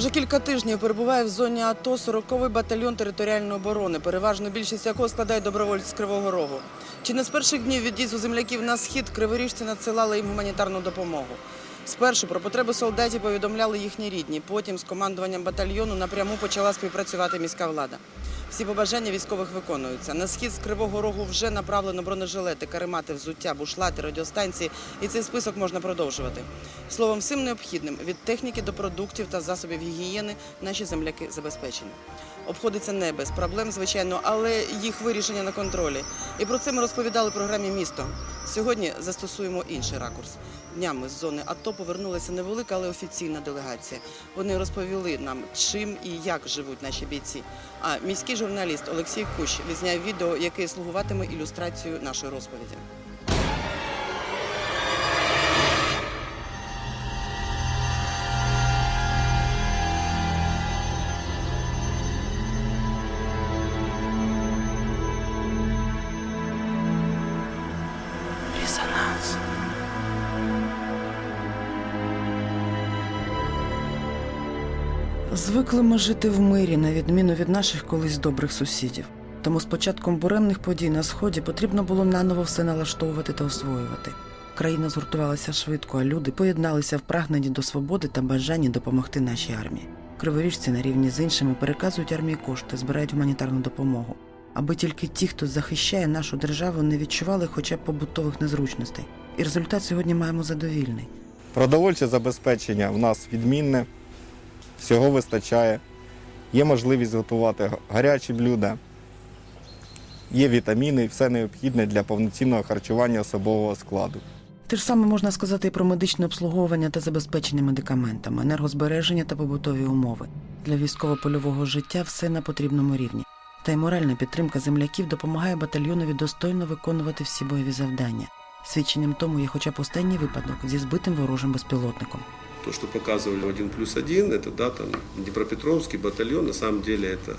Вже кілька тижнів перебуває в зоні АТО 40-й батальйон територіальної оборони, переважно більшість якого складає добровольці з Кривого Рогу. Чи не з перших днів від'їзду земляків на схід криворіжці надсилали їм гуманітарну допомогу? Спершу про потреби солдатів повідомляли їхні рідні. Потім з командуванням батальйону напряму почала співпрацювати міська влада. Всі побажання військових виконуються. На схід з Кривого Рогу вже направлено бронежилети, каремати, взуття, бушлати, радіостанції, і цей список можна продовжувати. Словом, всім необхідним від техніки до продуктів та засобів гігієни наші земляки забезпечені. Обходиться не без проблем, звичайно, але їх вирішення на контролі. І про це ми розповідали в програмі Місто. Сьогодні застосуємо інший ракурс. Днями з зони АТО повернулася невелика, але офіційна делегація. Вони розповіли нам, чим і як живуть наші бійці. А міський журналіст Олексій Кущ відзняв відео, яке слугуватиме ілюстрацією нашої розповіді. Звикли ми жити в мирі, на відміну від наших колись добрих сусідів. Тому з початком буремних подій на сході потрібно було наново все налаштовувати та освоювати. Країна згуртувалася швидко, а люди поєдналися в прагненні до свободи та бажанні допомогти нашій армії. Криворіжці на рівні з іншими переказують армії кошти, збирають гуманітарну допомогу, аби тільки ті, хто захищає нашу державу, не відчували хоча б побутових незручностей. І результат сьогодні маємо задовільний. Продовольче забезпечення в нас відмінне, всього вистачає. Є можливість готувати гарячі блюда, є вітаміни і все необхідне для повноцінного харчування особового складу. Те ж саме можна сказати і про медичне обслуговування та забезпечення медикаментами, енергозбереження та побутові умови. Для військово-польового життя все на потрібному рівні. Та й моральна підтримка земляків допомагає батальйонові достойно виконувати всі бойові завдання. Свідченням тому є хоча б останній випадок зі збитим ворожим безпілотником. То, что показывали один плюс один, это да, там Днепропетровский батальон, на самом деле это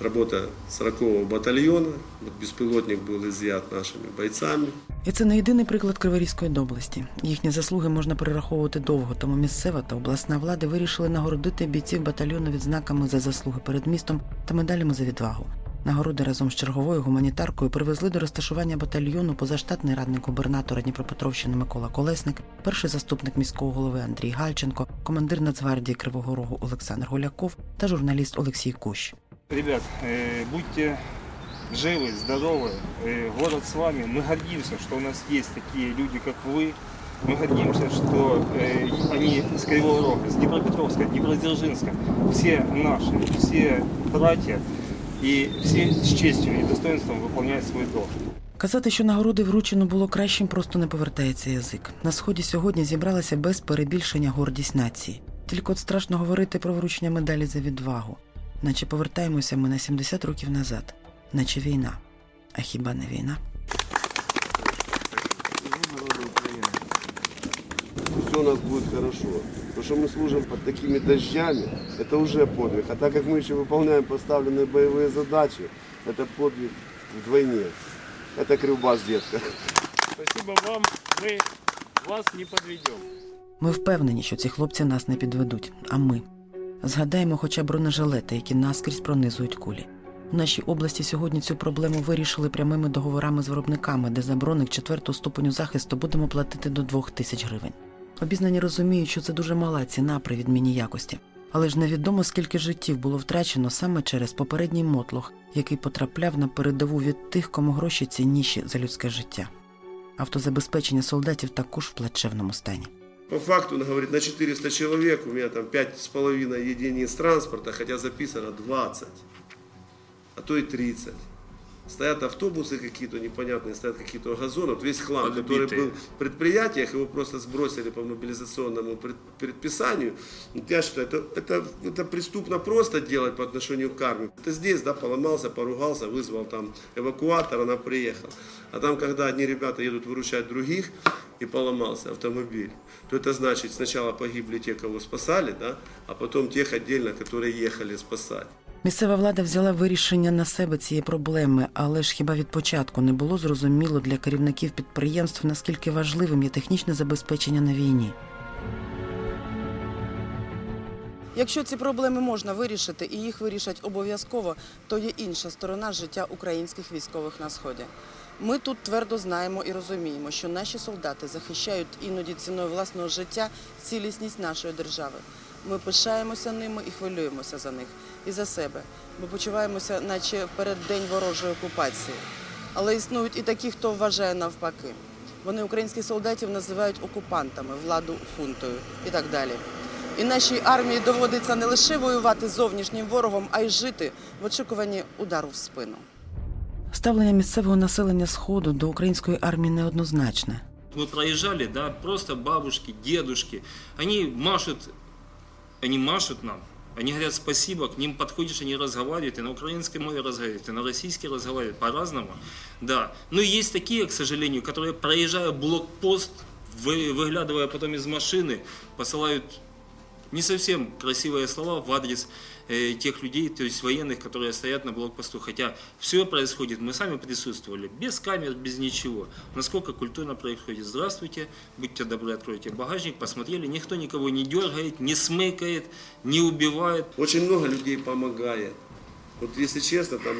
работа 40-го батальона. Вот беспилотник был изъят нашими бойцами. І це не єдиний приклад Криворізької доблесті. Їхні заслуги можна перераховувати довго, тому місцева та обласна влада вирішили нагородити бійців батальйону відзнаками за заслуги перед містом та медалями за відвагу. Нагороди разом з черговою гуманітаркою привезли до розташування батальйону позаштатний радник губернатора Дніпропетровщини Микола Колесник, перший заступник міського голови Андрій Гальченко, командир Нацгвардії Кривого Рогу Олександр Гуляков та журналіст Олексій Кущ. Ребят, э, будьте живы, здоровы. Э, город с вами. Мы гордимся, что у нас есть такие люди, как вы. Мы гордимся, что э, они из Кривого Рога, с Днепропетровска, Днепродзержинска. Все наши, все братья и всі з честю і достоинством виконують свій долг. Казати, що нагороди вручено було кращим, просто не повертається язик. На сході сьогодні зібралася без перебільшення гордість нації. Тільки от страшно говорити про вручення медалі за відвагу, наче повертаємося ми на 70 років назад, наче війна. А хіба не війна? все у нас будет хорошо. То, что мы служим под такими дождями, это уже подвиг. А так как мы еще выполняем поставленные боевые задачи, это подвиг вдвойне. Это Кривбас, детка. Спасибо вам, мы вас не подведем. Ми впевнені, що ці хлопці нас не підведуть, а ми. Згадаємо хоча б бронежилети, які наскрізь пронизують кулі. В нашій області сьогодні цю проблему вирішили прямими договорами з виробниками, де за броник четвертого ступеню захисту будемо платити до 2 тисяч гривень. Обізнані розуміють, що це дуже мала ціна при відміні якості. Але ж невідомо, скільки життів було втрачено саме через попередній мотлох, який потрапляв на передову від тих, кому гроші цінніші за людське життя. Автозабезпечення солдатів також в плачевному стані. По факту, он говорит, на 400 человек у меня там 5,5 единиц транспорта, хотя записано 20, а то и 30. Стоят автобусы какие-то непонятные, стоят какие-то газоны, вот весь хлам, который был в предприятиях, его просто сбросили по мобилизационному пред- предписанию. Я считаю, это, это, это преступно просто делать по отношению к армии. Это здесь, да, поломался, поругался, вызвал там эвакуатор, она приехала. А там, когда одни ребята едут выручать других, и поломался автомобиль, то это значит, сначала погибли те, кого спасали, да, а потом тех отдельно, которые ехали спасать. Місцева влада взяла вирішення на себе цієї проблеми, але ж хіба від початку не було зрозуміло для керівників підприємств, наскільки важливим є технічне забезпечення на війні. Якщо ці проблеми можна вирішити і їх вирішать обов'язково, то є інша сторона життя українських військових на сході. Ми тут твердо знаємо і розуміємо, що наші солдати захищають іноді ціною власного життя цілісність нашої держави. Ми пишаємося ними і хвилюємося за них і за себе. Ми почуваємося, наче в переддень ворожої окупації. Але існують і такі, хто вважає навпаки. Вони українських солдатів називають окупантами, владу хунтою і так далі. І нашій армії доводиться не лише воювати з зовнішнім ворогом, а й жити в очікуванні удару в спину. Ставлення місцевого населення сходу до української армії неоднозначне. Мы проезжали, да, просто бабушки, дедушки, они машут, они машут нам, они говорят спасибо, к ним подходишь, они разговаривают, и на украинской мове разговаривают, и на российской разговаривают, по-разному, да. Но есть такие, к сожалению, которые, проезжая блокпост, вы- выглядывая потом из машины, посылают не совсем красивые слова в адрес э, тех людей, то есть военных, которые стоят на блокпосту. Хотя все происходит, мы сами присутствовали, без камер, без ничего. Насколько культурно происходит. Здравствуйте, будьте добры, откройте багажник, посмотрели, никто никого не дергает, не смыкает, не убивает. Очень много людей помогает. Вот если честно, там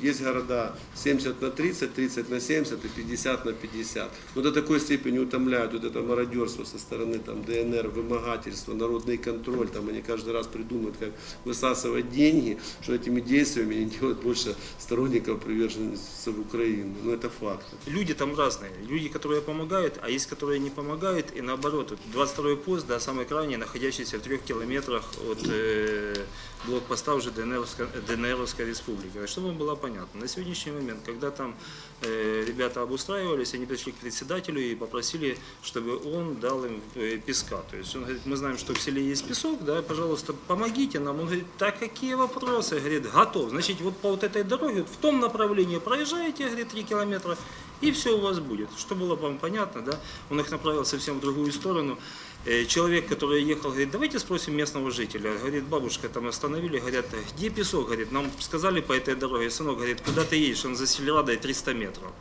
есть города 70 на 30, 30 на 70 и 50 на 50. Но до такой степени утомляют вот это мародерство со стороны там, ДНР, вымогательство, народный контроль. Там они каждый раз придумывают, как высасывать деньги, что этими действиями они делают больше сторонников приверженности в Украину. Но это факт. Люди там разные. Люди, которые помогают, а есть, которые не помогают. И наоборот, вот 22-й пост, да, самый крайний, находящийся в трех километрах от э, блокпоста уже ДНРовской, ДНРовской республики. А Чтобы было понятно, на сегодняшний момент, когда там э, ребята обустраивались, они пришли к председателю и попросили, чтобы он дал им э, песка. То есть он говорит, мы знаем, что в селе есть песок, да, пожалуйста, помогите нам. Он говорит, так какие вопросы? Говорит, готов. Значит, вот по вот этой дороге, вот в том направлении проезжаете, говорит, 3 километра, и все у вас будет. Что было вам понятно, да? Он их направил совсем в другую сторону. Э, Человек, который ехал, говорит, давайте спросим местного жителя. Говорит, бабушка, там остановили, говорят, где песок? Говорит, нам сказали по этой дороге. Сынок, говорит, куда ты едешь? Он за Сельрадой 300 метров.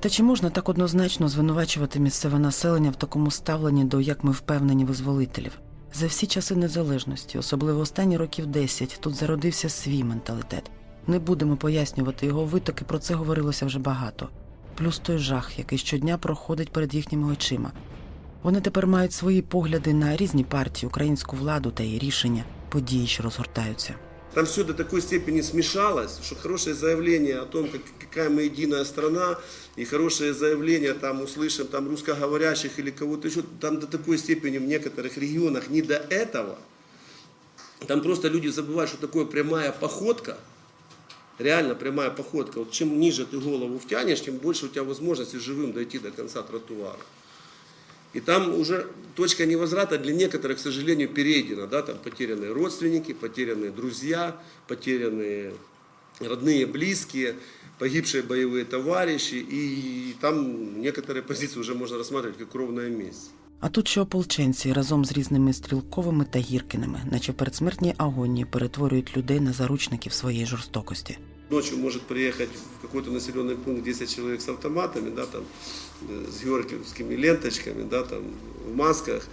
Та чи можна так однозначно звинувачувати місцеве населення в такому ставленні до, як ми впевнені, визволителів? За всі часи незалежності, особливо останні років 10, тут зародився свій менталітет. Не будемо пояснювати його витоки, про це говорилося вже багато. Плюс той жах, який щодня проходить перед їхніми очима. Вони тепер мають свої погляди на різні партії, українську владу та її рішення, події, що розгортаються. Там все до такой степени смешалось, что хорошее заявление о том, как, какая мы единая страна, и хорошее заявление там услышим там русскоговорящих или кого-то еще, там до такой степени в некоторых регионах не до этого. Там просто люди забывают, что такое прямая походка, реально прямая походка. Вот чем ниже ты голову втянешь, тем больше у тебя возможности живым дойти до конца тротуара. И там уже точка невозврата для некоторых, к сожалению, перейдена. Да? Там потерянные родственники, потерянные друзья, потерянные родные, близкие, погибшие боевые товарищи. И там некоторые позиции уже можно рассматривать как кровная месть. А тут ще ополченці разом з різними стрілковими та гіркінами, наче в передсмертній агонії перетворюють людей на заручників своєї жорстокості. Ночью может приехать в какой-то населенный пункт 10 человек с автоматами, да, там, э, с георгиевскими ленточками, да, там, в масках,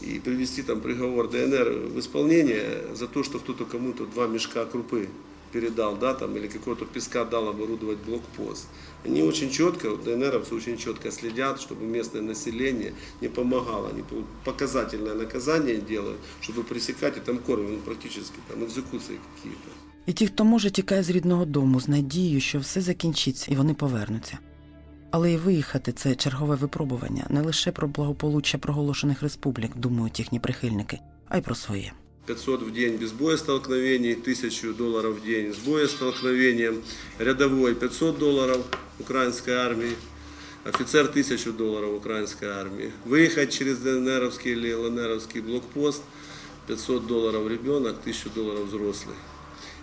и привести там приговор ДНР в исполнение за то, что кто-то кому-то два мешка крупы передал, да, там, или какого-то песка дал оборудовать блокпост. Они очень четко, ДНРовцы очень четко следят, чтобы местное население не помогало. Они показательное наказание делают, чтобы пресекать и там кормят, практически там экзекуции какие-то. І ті, хто може, тікає з рідного дому з надією, що все закінчиться і вони повернуться. Але і виїхати це чергове випробування не лише про благополуччя проголошених республік, думають їхні прихильники, а й про своє. 500 в день без боестолкновений, 1000 долларов в день с боестолкновением, рядовой 500 долларов украинской армии, офицер 1000 долларов украинской армии. Выехать через ДНРовский или ЛНРовский блокпост 500 долларов ребенок, 1000 долларов взрослый.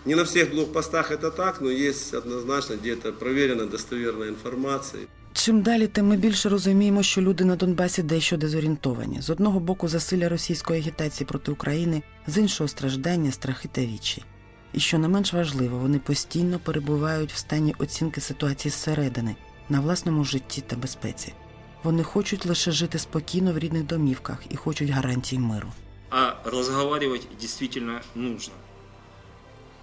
Не на всех блокпостах это так, но есть однозначно где-то проверенная достоверная информация. Чим далі, тим ми більше розуміємо, що люди на Донбасі дещо дезорієнтовані. З одного боку засилля російської агітації проти України, з іншого страждання, страхи та вічі. І що не менш важливо, вони постійно перебувають в стані оцінки ситуації зсередини, на власному житті та безпеці. Вони хочуть лише жити спокійно в рідних домівках і хочуть гарантій миру. а разговаривать действительно нужно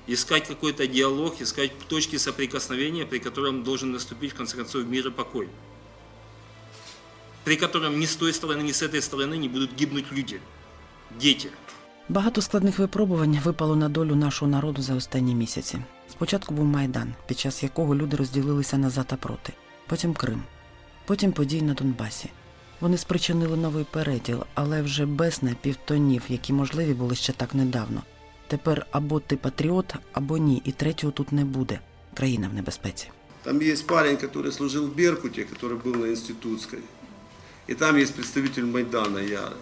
Искать какой-то диалог, искать точки соприкосновения, при котором должен наступить в конце концов мир и покой. При котором ни с той стороны, ни с этой стороны не будут гибнуть люди, дети. Багато складних випробувань випало на долю нашого народу за останні місяці. Спочатку був Майдан, під час якого люди розділилися на за та проти, потім Крим, потім події на Донбасі. Вони спричинили новий переділ, але вже без напівтонів, які можливі були ще так недавно. Тепер або ти патріот, або ні, і третього тут не буде. Країна в небезпеці. Там есть парень, который служил в Беркуте, который был на Институтской. И там есть представитель Майдана Яры.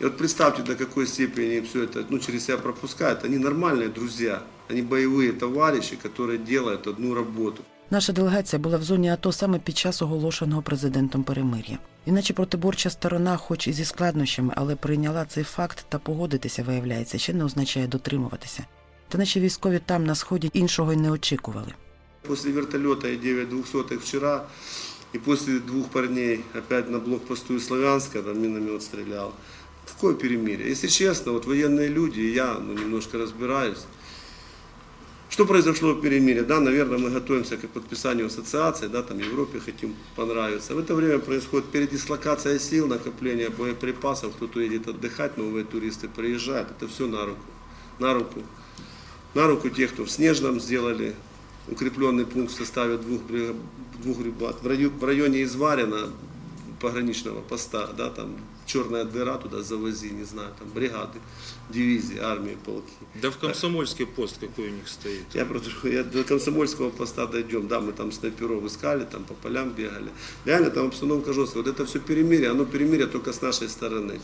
И вот представьте, до какой степени все это ну, через себя пропускают. Они нормальные друзья, они боевые товарищи, которые делают одну работу. Наша делегація була в зоні АТО саме під час оголошеного президентом перемир'я. Іначе протиборча сторона, хоч і зі складнощами, але прийняла цей факт та погодитися, виявляється, ще не означає дотримуватися. Та наші військові там на сході іншого й не очікували. После вертолета и 9 двухсотых вчера, и после двух парней опять на блокпосту из Славянска, там миномет стрелял. Какое перемирие? Если честно, вот военные люди, я ну, немножко разбираюсь. Что произошло в перемирии? Да, наверное, мы готовимся к подписанию ассоциации, да, там Европе хотим понравиться. В это время происходит передислокация сил, накопление боеприпасов, кто-то едет отдыхать, новые туристы приезжают. Это все на руку. На руку. На руку тех, кто в Снежном сделали укрепленный пункт в составе двух, бри- двух бригад. В районе, в районе Изварина, пограничного поста, да, там черная дыра, туда завози, не знаю, там бригады, дивизии, армии, полки. Да в Комсомольский пост какой у них стоит. Я просто я до комсомольского поста дойдем. Да, мы там снайперов искали, там по полям бегали. Реально там обстановка жесткая. Вот это все перемирие, оно перемирие только с нашей стороны.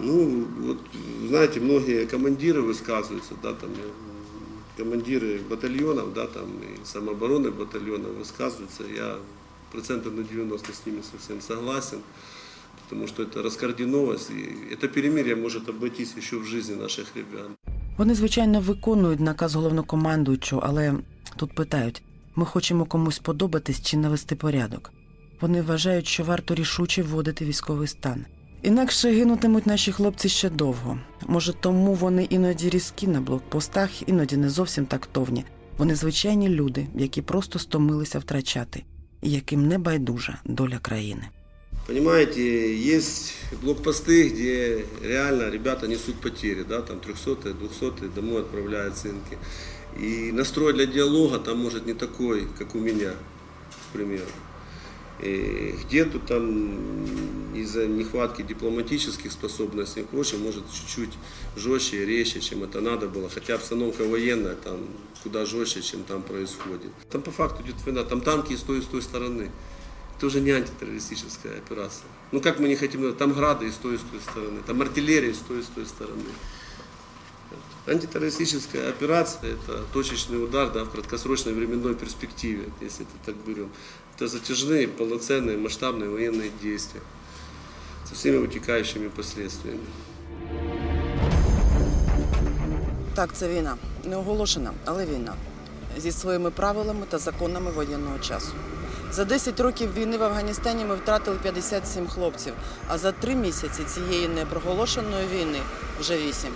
Ну, вот, знаете, многие командиры высказываются, да, там, э, командиры батальонов, да, там, и самообороны батальонов высказываются. Я процентов на 90 с ними совсем согласен, потому что это раскоординованность, и это перемирие может обойтись еще в жизни наших ребят. Вони, звичайно, виконують наказ головнокомандуючого, але тут питають: ми хочемо комусь подобатись чи навести порядок. Вони вважають, що варто рішуче вводити військовий стан. Інакше гинутимуть наші хлопці ще довго. Може, тому вони іноді різкі на блокпостах, іноді не зовсім тактовні. Вони звичайні люди, які просто стомилися втрачати, яким не байдужа доля країни. Понимаете, есть блокпосты, где реально ребята несут потери, да, там 300 200 домой отправляют цинки. И настрой для диалога там может не такой, как у меня, к примеру. И где-то там из-за нехватки дипломатических способностей и прочее, может чуть-чуть жестче и резче, чем это надо было. Хотя обстановка военная там куда жестче, чем там происходит. Там по факту идет война, там танки и с той, и с той стороны. Это уже не антитеррористическая операция. Ну как мы не хотим, там грады и с той, и с той стороны, там артиллерия и с той, и с той стороны. Антитеррористическая операция – это точечный удар да, в краткосрочной временной перспективе, если это так берем. Это затяжные, полноценные, масштабные военные действия со всеми вытекающими последствиями. Так, це війна. Не оголошена, але війна. Зі своїми правилами та законами воєнного часу. За 10 років війни в Афганістані ми втратили 57 хлопців, а за 3 місяці цієї непроголошеної війни вже 8.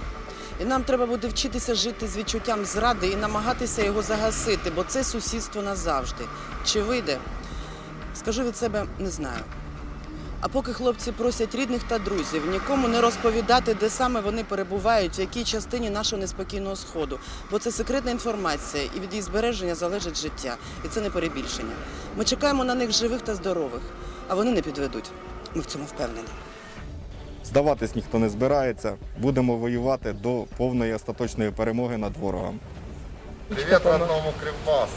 І нам треба буде вчитися жити з відчуттям зради і намагатися його загасити, бо це сусідство назавжди. Чи вийде? Скажу від себе, не знаю. А поки хлопці просять рідних та друзів нікому не розповідати, де саме вони перебувають, в якій частині нашого неспокійного сходу, бо це секретна інформація, і від її збереження залежить життя, і це не перебільшення. Ми чекаємо на них живих та здорових, а вони не підведуть. Ми в цьому впевнені. Здаватись ніхто не збирається. Будемо воювати до повної остаточної перемоги над ворогом. Привіт родному Кривбасу.